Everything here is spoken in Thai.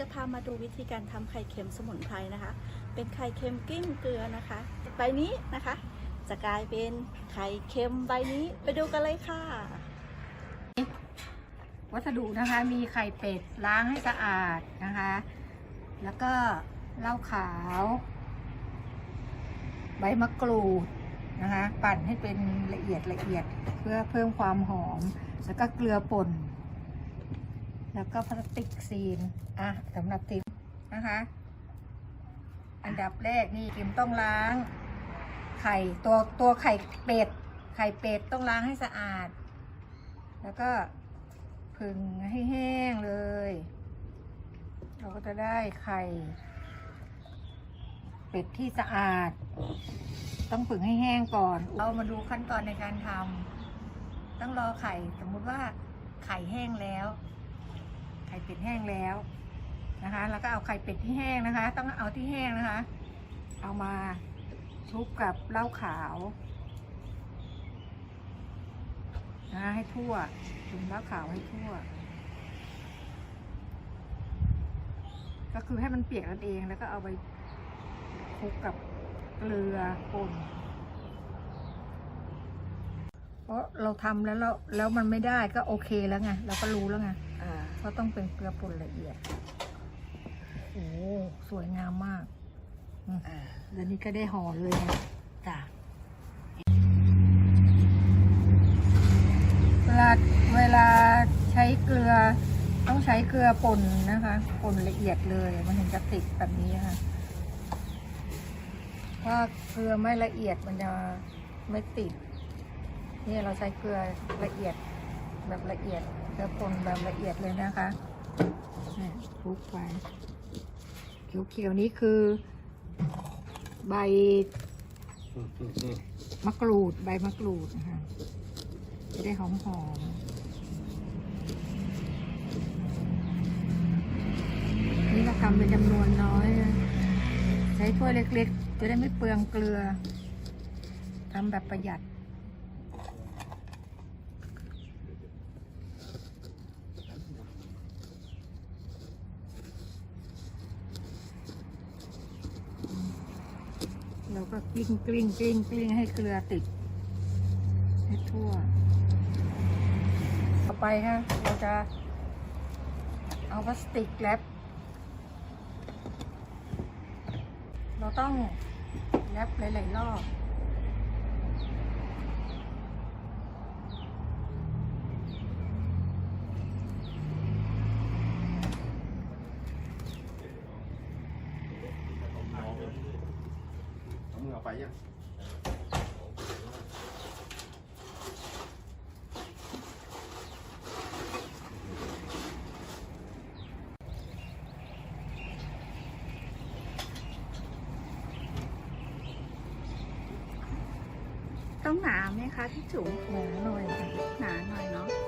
จะพามาดูวิธีการทำไข่เค็มสมุนไพรนะคะ เป็นไข่เค็มกิ้งเกลือนะคะ ใบนี้นะคะ จะกลายเป็นไข่เค็มใบนี้ไปดูกันเลยค่ะ วัสดุนะคะมีไข่เป็ดล้างให้สะอาดนะคะ แล้วก็เหล้าขาว ใบมะกรูดนะคะ ปั่นให้เป็นละเอียดละเอียดเพื่อเพิ่มความหอม แล้วก็เกลือป่น แล้วก็พลาสติกซีน อะสำหรับทิมนะคะ อันดับแรกนี่ทิมต้องล้าง ไข่ตัวตัวไข่เป็ด ไข่เป็ดต้องล้างให้สะอาด แล้วก็ผึ่งให้แห้งเลย เราก็จะได้ไข่ เป็ดที่สะอาด ต้องผึ่งให้แห้งก่อน เรามาดูขั้นตอนในการทำต้องรอไข่ สมมุติว่าไข่แห้งแล้ว ไข่เป็ดแห้งแล้วนะคะ แล้วก็เอาไข่เป็ดที่แห้งนะคะ ต้องเอาที่แห้งนะคะ เอามาชุบกับเหล้าขาวนะะให้ทั่วถึงเหล้าขาวให้ทั่ว ก็คือให้มันเปียกนั่นเองแล้วก็เอาไปคลุกกับเกลือป่น เพราะเราทำแล้วเราแล้วมันไม่ได้ก็โอเคแล้วไงเราก็รู้แล้วไงอ่าเพราะต้องเป็นเกลือป่นละเอียดโอ้สวยงามมากอืมอ่าแล้วนี่ก็ได้ห่อเลยนะจ้ะเวลาเวลาใช้เกลือต้องใช้เกลือป่นนะคะป่นละเอียดเลย มันถึงจะติดแบบนี้ค่ะ ถ้าเกลือไม่ละเอียดมันจะไม่ติด นี่เราใช้เกลือละเอียดแบบละเอียดเกลือป่นแบบละเอียดเลยนะคะนี่คลุกไปเขียวๆนี้คือ ใบมะกรูดใบมะกรูดนะคะจะได้หอมหอมนี่เราทำเป็นจำนวนน้อย ใช้ถ้วยเล็กๆ จะได้ไม่เปลืองเกลือทำแบบประหยัด เราก็กลิ้งกลิ้งกลิ้งกลิ้งให้เกลือติดให้ทั่ว ต่อไปฮะเราจะเอาพลาสติกแรปเราต้องแรปหลายๆรอบ เอาไปยังต้องหนาไหมคะพี่จุ๋มหนาหน่อยค่ะหน่อยเนาะ